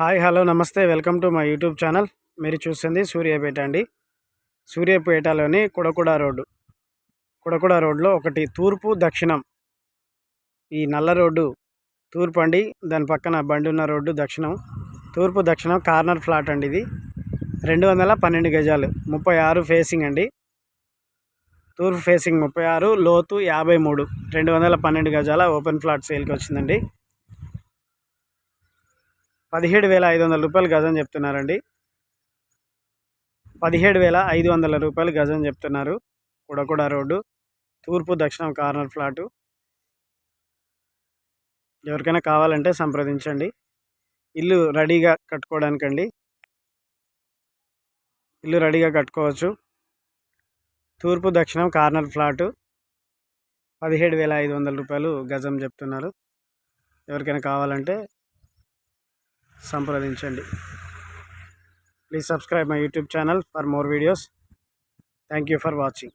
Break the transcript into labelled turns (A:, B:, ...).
A: Hi hello namaste welcome to my YouTube channel. మీరు చూసింది సూర్యాపేట అండి. సూర్యాపేటలోని కుడకుడ రోడ్డు. కుడకుడ రోడ్లో ఒకటి తూర్పు దక్షిణం. ఈ నల్ల రోడ్డు తూర్పు అండి. దాని పక్కన బండి ఉన్న రోడ్డు దక్షిణం. తూర్పు దక్షిణం కార్నర్ ఫ్లాట్ అండి ఇది. రెండు వందల పన్నెండు గజాలు ముప్పై ఆరు ఫేసింగ్ అండి. తూర్పు ఫేసింగ్ ముప్పై ఆరు లోతు యాభై మూడు. రెండు వందల పన్నెండు గజాల ఓపెన్ ఫ్లాట్ సేల్కి వచ్చిందండి. పదిహేడు వేల ఐదు వందల రూపాయలు గజం చెప్తున్నారండి. పదిహేడు వేల ఐదు వందల రూపాయలు గజం చెప్తున్నారు. కుడకుడ రోడ్డు తూర్పు దక్షిణం కార్నర్ ఫ్లాటు. ఎవరికైనా కావాలంటే సంప్రదించండి. ఇల్లు రెడీగా కట్టుకోవడానికండి. ఇల్లు రెడీగా కట్టుకోవచ్చు. తూర్పు దక్షిణం కార్నర్ ఫ్లాటు. పదిహేడు వేల ఐదు వందల రూపాయలు గజం చెప్తున్నారు. ఎవరికైనా కావాలంటే సంప్రదించండి. Please subscribe my YouTube channel for more videos thank you for watching